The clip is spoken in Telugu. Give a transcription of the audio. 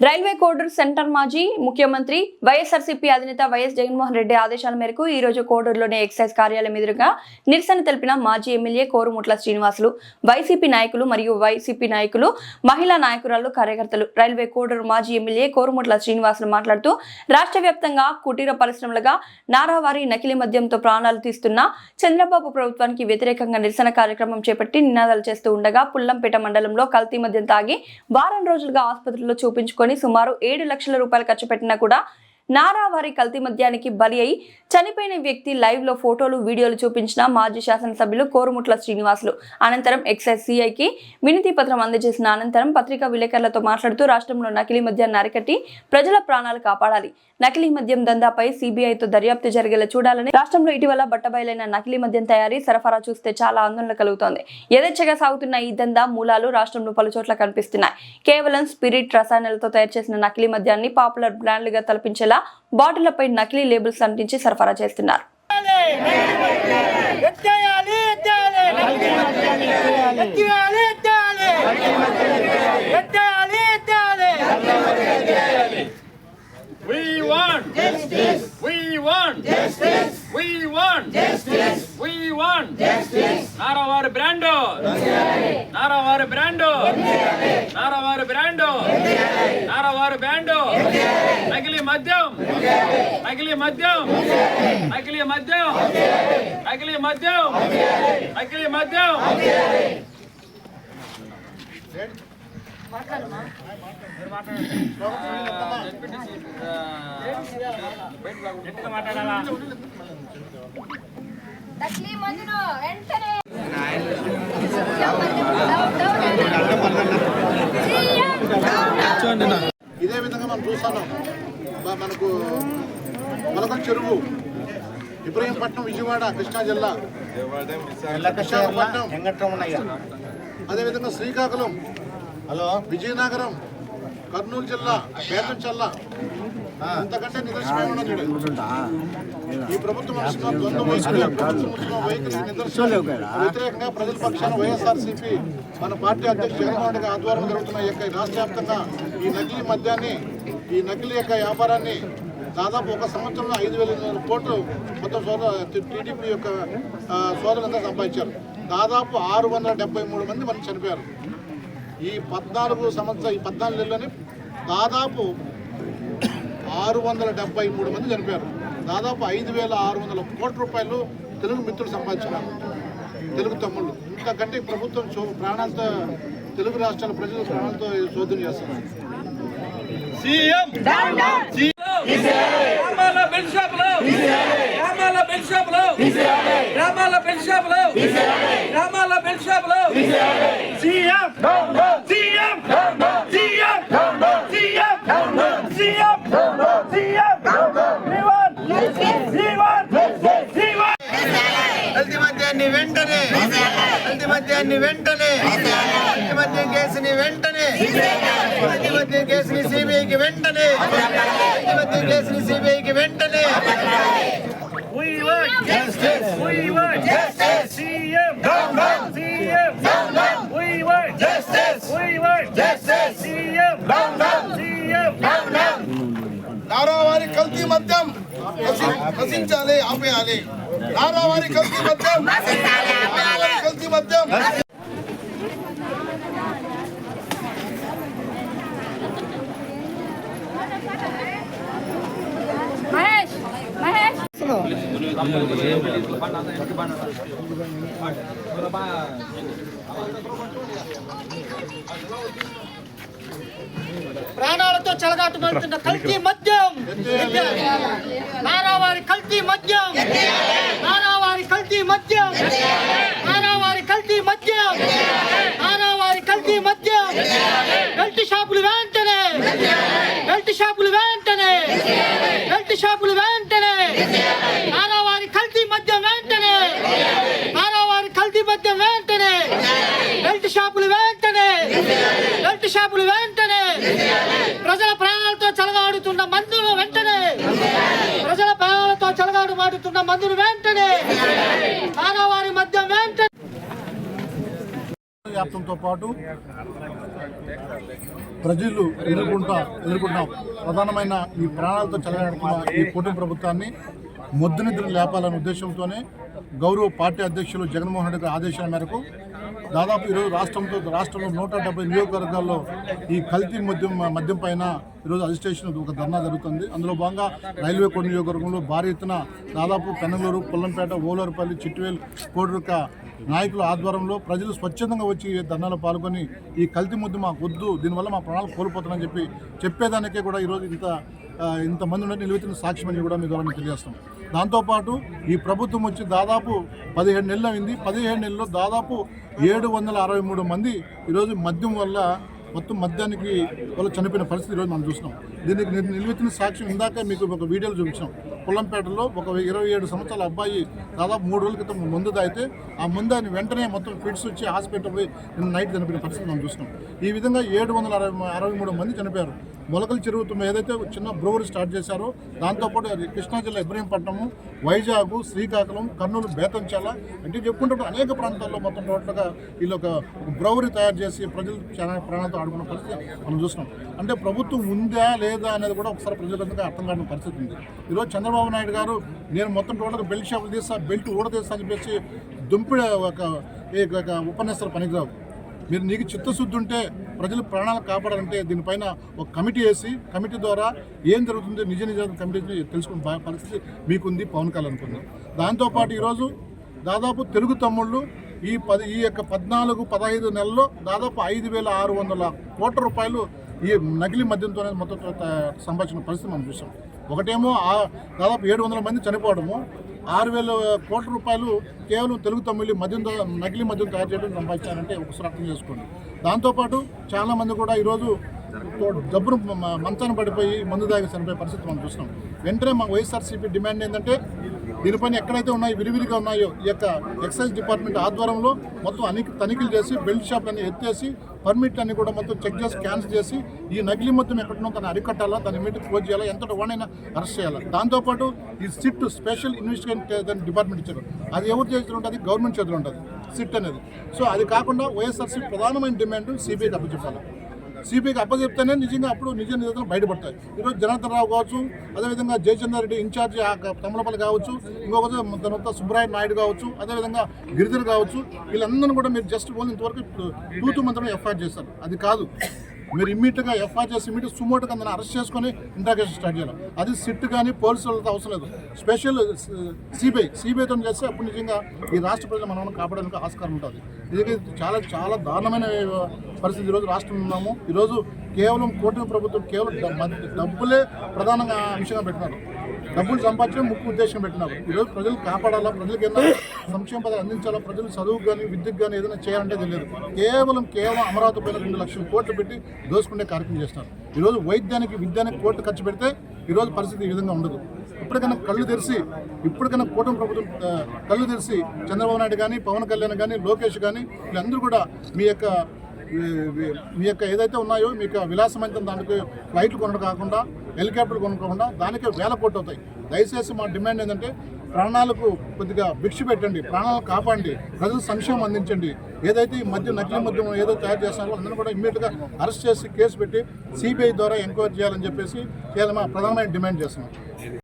రైల్వే కోడూరు సెంటర్ మాజీ ముఖ్యమంత్రి వైఎస్ఆర్సీపీ అధినేత వైఎస్ జగన్మోహన్ రెడ్డి ఆదేశాల మేరకు ఈ రోజు కోడూరులోని ఎక్సైజ్ కార్యాలయం ఎదురుగా నిరసన తెలిపిన మాజీ ఎమ్మెల్యే కోరుముట్ల శ్రీనివాసులు వైసీపీ నాయకులు మరియు వైసీపీ నాయకులు మహిళా నాయకురాలు కార్యకర్తలు. రైల్వే కోడూరు మాజీ ఎమ్మెల్యే కోరుముట్ల శ్రీనివాసులు మాట్లాడుతూ రాష్ట్ర వ్యాప్తంగా కుటీర పరిశ్రమలుగా నారావారి నకిలీ మద్యంతో ప్రాణాలు తీస్తున్న చంద్రబాబు ప్రభుత్వానికి వ్యతిరేకంగా నిరసన కార్యక్రమం చేపట్టి నినాదాలు చేస్తూ ఉండగా పుల్లంపేట మండలంలో కల్తీ మద్యం తాగి వారం రోజులుగా ఆసుపత్రిలో చూపించుకొని సుమారు ఏడు లక్షల రూపాయలు ఖర్చు పెట్టినా కూడా నారావారి కల్తీ మద్యానికి బలి అయి చనిపోయిన వ్యక్తి లైవ్లో ఫోటోలు వీడియోలు చూపించిన మాజీ శాసనసభ్యులు కోరుముట్ల శ్రీనివాసులు. అనంతరం ఎక్సైజ్ సిఐకి వినతి పత్రం అందజేసిన అనంతరం పత్రికా విలేకరులతో మాట్లాడుతూ రాష్ట్రంలో నకిలీ మద్యాన్ని అరికట్టి ప్రజల ప్రాణాలు కాపాడాలి. నకిలీ మద్యం దందాపై సిబిఐతో దర్యాప్తు జరిగేలా చూడాలని రాష్ట్రంలో ఇటీవల బట్టబయలైన నకిలీ మద్యం తయారీ సరఫరా చూస్తే చాలా ఆందోళన కలుగుతోంది. యథేచ్ఛగా సాగుతున్న ఈ దందా మూలాలు రాష్ట్రంలో పలు చోట్ల కనిపిస్తున్నాయి. కేవలం స్పిరిట్ రసాయనాలతో తయారు చేసిన నకిలీ మద్యాన్ని పాపులర్ బ్రాండ్లుగా తలపించేలా బాటిళ్ళపై నకిలీ లేబుల్స్ అంటించి సరఫరా చేస్తున్నారు ఎత్తేయాలి ఎత్తేయాలి ఎత్తేయాలి ఎత్తేయాలి ఎత్తేయాలి ఎత్తేయాలి We want justice. We want justice. We want justice. We want justice. నారావారి బ్రాండ్ నారావారి బ్రాండ్ నారావారి బ్రాండ్ నారావారి బ్రాండ్ నకిలీ మద్యం. నకిలీ మద్యం. నకిలీ మద్యం. నకిలీ మద్యం. మందును వెంటనే. ఇదే విధంగా మనం చూస్తున్నాం. మనకు మలకల్ చెరువు ఇబ్రహీంపట్నం విజయవాడ కృష్ణా జిల్లా విశాఖపట్నం అదేవిధంగా శ్రీకాకుళం హలో? విజయనగరం కర్నూలు జిల్లా పేదంచల్ల ఇంతకంటే నిదర్శనం ఉండదు ఈడ. ఈ ప్రభుత్వం నిదర్శనం వ్యతిరేకంగా ప్రజల పక్షాన వైఎస్ఆర్సీపీ మన పార్టీ అధ్యక్షుడు జగన్మోహన్ రెడ్డి ఆధ్వర్యంలో జరుగుతున్న ఈ రాష్ట్ర వ్యాప్తంగా ఈ నకిలీ మద్యాన్ని ఈ నకిలీ యొక్క వ్యాపారాన్ని దాదాపు ఒక సంవత్సరంలో ఐదు వేల ఎనిమిది వందల కోట్లు మొత్తం సోదర టీడీపీ యొక్క ఆ, సోదరులంతా సంపాదించారు. దాదాపు ఆరు వందల డెబ్బై మూడు మంది మనం చనిపోయారు. ఈ పద్నాలుగు సంవత్సరం ఈ పద్నాలుగు నెలలోనే దాదాపు ఆరు వందల డెబ్బై మూడు మంది చనిపోయారు. దాదాపు ఐదు వేల ఆరు వందల కోట్ల రూపాయలు తెలుగు మిత్రులు సంపాదించున్నారు తెలుగు తమ్ముళ్ళు. ఇంతకంటే ప్రభుత్వం ప్రాణాలతో తెలుగు రాష్ట్రాల ప్రజలు ప్రాణాలతో శోధన చేస్తున్నారు. సీఎం. గ్రామాల బెల్ షాపులు. గ్రామాల బెల్ షాపులు. గ్రామాల బెల్ షాపులు. గ్రామాల బెల్ షాపులు. CM. CM. CM. CM. CM. మద్యాన్ని వెంటనే. మద్యాన్ని వెంటనే. మద్యం కేసుని వెంటనే. వెంటనే కల్తీ మద్యం కేసుని సిబిఐకి వెంటనే We want justice. We want justice. CM. Down, down. CM. Down, down. We want justice. We want justice. CM. Down, down. CM. Down, down. నారావారి కల్తీ మద్యం నశి- నశించాలి ఆపేయాలి నారావారి కల్తీ మద్యం నారావారి కల్తీ మద్యం మహేష్ మహేష్. ప్రాణాలతో చెలగాటమవుతున్న కల్తీ మద్యం. నారావారి కల్తీ మద్యం. నారావారి కల్తీ మద్యం. నారావారి కల్తీ మద్యం నారావారి కల్తీ మద్యం బెల్ట్ షాపులు వెంటనే బెల్ట్ షాపులు వెంటనే బెల్ట్ షాపులు వెంటనే నారావారి కల్తీ మద్యం వెంటనే నారావారి కల్తీ మద్యం వెంటనే బెల్ట్ షాపులు వెంటనే. బెల్ట్ షాపులు వెంటనే. ప్రజల ప్రాణాలతో చెలగాడుతున్న మందులు వెంటనే. ప్రజల ప్రాణాలతో చెలగాడు మాడుతున్న మందులు వెంటనే. మానవారి మద్యం వెంటనే. వ్యాప్తంతో పాటు ప్రజలు ఎదుర్కొంటా ఎదుర్కొంటాం ప్రధానమైన ఈ ప్రాణాలతో చెలగాడుతున్న ఈ కూటమి ప్రభుత్వాన్ని మొద్దునిద్ర లేపాలనే ఉద్దేశంతోనే గౌరవ పార్టీ అధ్యక్షులు జగన్మోహన్ రెడ్డి గారి ఆదేశాల మేరకు దాదాపు ఈరోజు రాష్ట్రంతో రాష్ట్రంలో నూట డెబ్బై నియోజకవర్గాల్లో ఈ కల్తీ మద్యం మద్యం పైన ఈరోజు అజిస్ట్రేషన్ ఒక ధర్నా జరుగుతుంది. అందులో భాగంగా రైల్వే కోడ్ నియోజకవర్గంలో భారీ ఎత్తున దాదాపు పెనలూరు పొల్లంపేట ఓలూరుపల్లి చిట్టువేలు కోడురుక నాయకుల ఆధ్వర్యంలో ప్రజలు స్వచ్ఛందంగా వచ్చి ఈ ధర్నాలో పాల్గొని ఈ కల్తీ ముద్దు మాకు వద్దు దీనివల్ల మా ప్రాణాలు కోల్పోతామని చెప్పి చెప్పేదానికే కూడా ఈరోజు ఇంత ఇంతమంది ఉన్న నిలువెత్తిన సాక్ష్యమని కూడా మీ ద్వారా మేము తెలియజేస్తాం. దాంతోపాటు ఈ ప్రభుత్వం వచ్చి దాదాపు పదిహేడు నెలలు అయింది. పదిహేడు నెలల్లో దాదాపు ఏడు వందల అరవై మూడు మంది ఈరోజు మద్యం వల్ల మొత్తం మద్యానికి వాళ్ళు చనిపోయిన పరిస్థితి ఈరోజు మనం చూస్తున్నాం. దీనికి నిల్- నిలువెత్తిన సాక్ష్యం ఇందాక మీకు ఒక వీడియోలు చూపించాం. పొలంపేటలో ఒక ఇరవై ఏడు సంవత్సరాల అబ్బాయి దాదాపు మూడు రోజుల క్రితం ముందు తాగితే ఆ ముందు ఆయన వెంటనే మొత్తం ఫిట్స్ వచ్చి హాస్పిటల్ పోయి నిన్న నైట్ చనిపోయిన పరిస్థితి మనం చూసినాం ఈ విధంగా ఏడు వందల అరవై అరవై మూడు మంది చనిపోయారు. మొలకలు చెరుగుతున్న ఏదైతే చిన్న బ్రోవరీ స్టార్ట్ చేశారో దాంతోపాటు అది కృష్ణా జిల్లా ఇబ్రహీంపట్నము వైజాగ్ శ్రీకాకుళం కర్నూలు బేతంచాల అంటే చెప్పుకుంటే అనేక ప్రాంతాల్లో మొత్తం టోటల్గా వీళ్ళు ఒక బ్రౌవరీ తయారు చేసి ప్రజలు చాలా ప్రాణాలతో ఆడుకున్న పరిస్థితి మనం చూసినాం అంటే ప్రభుత్వం ఉందా లేదా అనేది కూడా ఒకసారి ప్రజలందరికీ అర్థం కాని పరిస్థితి ఉంది. ఈరోజు చంద్రబాబు నాయుడు గారు నేను మొత్తం టోటల్గా బెల్ట్ షాపులు తీస్తా బెల్ట్ ఊడదీస్తా అని చెప్పేసి దుంపిడ ఒక ఈ ఒక ఉపన్యాసాలు పనికిరావు. మీరు నీకు చిత్తశుద్ధి ఉంటే ప్రజలు ప్రాణాలు కాపాడాలంటే దీనిపైన ఒక కమిటీ వేసి కమిటీ ద్వారా ఏం జరుగుతుందో నిజ నిజాలు కమిటీ తెలుసుకునే పరిస్థితి మీకుంది పవన్ కళ్యాణ్ అనుకుంది దాంతోపాటు ఈరోజు దాదాపు తెలుగు తమ్ముళ్ళు ఈ పది ఈ యొక్క పద్నాలుగు పదహైదు నెలల్లో దాదాపు ఐదు వేల ఆరు వందల కోట్ల రూపాయలు ఈ నకిలీ మద్యంతోనే మొత్తం సంభాషణ పరిస్థితి మనం చూసాం. ఒకటేమో దాదాపు ఏడు వందల మంది చనిపోవడము ఆరు వేల కోట్ల రూపాయలు కేవలం తెలుగు తమిళ మద్యం నకిలీ మద్యం తయారు చేయడం సంపాదించారంటే ఒకసారి అర్థం చేసుకోండి. దాంతోపాటు చాలామంది కూడా ఈరోజు డబ్బును మంచాన పడిపోయి మందు దాగి చనిపోయే పరిస్థితి మనం చూస్తున్నాం. వెంటనే మా వైఎస్ఆర్సీపీ డిమాండ్ ఏంటంటే దీనిపైన ఎక్కడైతే ఉన్నాయో విరివిరిగా ఉన్నాయో ఈ యొక్క ఎక్సైజ్ డిపార్ట్మెంట్ ఆధ్వర్యంలో మొత్తం అన్ని తనిఖీలు చేసి బెల్ట్ షాప్లన్నీ ఎత్తేసి పర్మిట్ అన్ని కూడా మొత్తం చెక్ చేసి క్యాన్సిల్ చేసి ఈ నకిలీ మొత్తం ఎక్కడనో తను అరికట్టాలా దాని ఇమీడియట్ క్లోజ్ చేయాలా ఎంత వాడైనా అరెస్ట్ చేయాలి. దాంతోపాటు ఈ సిట్ స్పెషల్ ఇన్వెస్టిగేషన్ డిపార్ట్మెంట్ ఇచ్చారు. అది ఎవరు చేతులు ఉంటుంది? గవర్నమెంట్ చేతులు ఉంటుంది. సిట్ అనేది. సో అది కాకుండా వైఎస్ఆర్సీ ప్రధానమైన డిమాండ్ సిబిఐకి అప్పచెప్పాలి సిపిఐకి అప్పచెప్తేనే నిజంగా అప్పుడు నిజ నిజతలు బయటపడతాయి. ఈరోజు జనార్దన్ రావు కావచ్చు అదేవిధంగా జయచంద్ర రెడ్డి ఇన్ఛార్జ్ ఆ తమలపల్లి కావచ్చు ఇంకొకటి తర్వాత సుబ్రాయ నాయుడు కావచ్చు అదేవిధంగా గిరిధర్ కావచ్చు వీళ్ళందరినీ కూడా మీరు జస్ట్ ఓన్లీ ఇంతవరకు టూ మంత్రం ఎఫ్ఐఆర్ చేస్తారు అది కాదు. మీరు ఇమ్మీడియట్గా ఎఫ్ఐఆర్ చేసి ఇమ్మీడియట్ సుమోటుగా అందరిని అరెస్ట్ చేసుకొని ఇంట్రాగేషన్ స్టార్ట్ చేయాలి. అది సిట్ కానీ పోలీసులతో అవసరం లేదు. స్పెషల్ సిబిఐ సిబిఐతో చేస్తే అప్పుడు నిజంగా ఈ రాష్ట్ర ప్రజలు మనం కాపాడడానికి ఆస్కారం ఉంటుంది. ఇది చాలా చాలా దారుణమైన పరిస్థితి. ఈరోజు రాష్ట్రంలో ఉన్నాము. ఈరోజు కేవలం కూటమి ప్రభుత్వం కేవలం డబ్బులే ప్రధానంగా అంశంగా పెట్టినారు డబ్బులు సంపాదించడం ముఖ్య ఉద్దేశం పెట్టినారు. ఈరోజు ప్రజలు కాపాడాలా? ప్రజలకు ఏదైనా సంక్షేమ పదాలు అందించాలా? ప్రజలు చదువుకు కానీ విద్యుత్ కానీ ఏదైనా చేయాలంటే తెలియదు. కేవలం కేవలం అమరావతి పైన రెండు లక్షల కోట్లు పెట్టి దోసుకునే కార్యక్రమం చేస్తున్నారు ఈరోజు వైద్యానికి విద్యానికి కోట్లు ఖర్చు పెడితే ఈరోజు పరిస్థితి ఈ విధంగా ఉండదు. ఇప్పటికైనా కళ్ళు తెరిచి ఇప్పటికైనా కూటమి ప్రభుత్వం కళ్ళు తెరిచి చంద్రబాబు నాయుడు కానీ పవన్ కళ్యాణ్ కానీ లోకేష్ కానీ వీళ్ళందరూ కూడా మీ యొక్క మీ- యొక్క ఏదైతే ఉన్నాయో మీ యొక్క విలాసమైన దానికి ఫ్లైట్లు కొనడం కాకుండా హెలికాప్టర్లు కొనుక్కోకుండా దానికే వేల కోట్లు అవుతాయి. దయచేసి మా డిమాండ్ ఏంటంటే ప్రాణాలకు కొద్దిగా భిక్ష పెట్టండి ప్రాణాలను కాపాడండి ప్రజలు సంక్షేమం అందించండి. ఏదైతే ఈ మధ్య నకిలీ మద్యం ఏదో తయారు చేస్తారో అందరూ కూడా ఇమ్మీడియట్గా అరెస్ట్ చేసి కేసు పెట్టి సిబిఐ ద్వారా ఎంక్వైరీ చేయాలని చెప్పేసి చేయాలని మా ప్రధానమైన డిమాండ్ చేస్తున్నాం.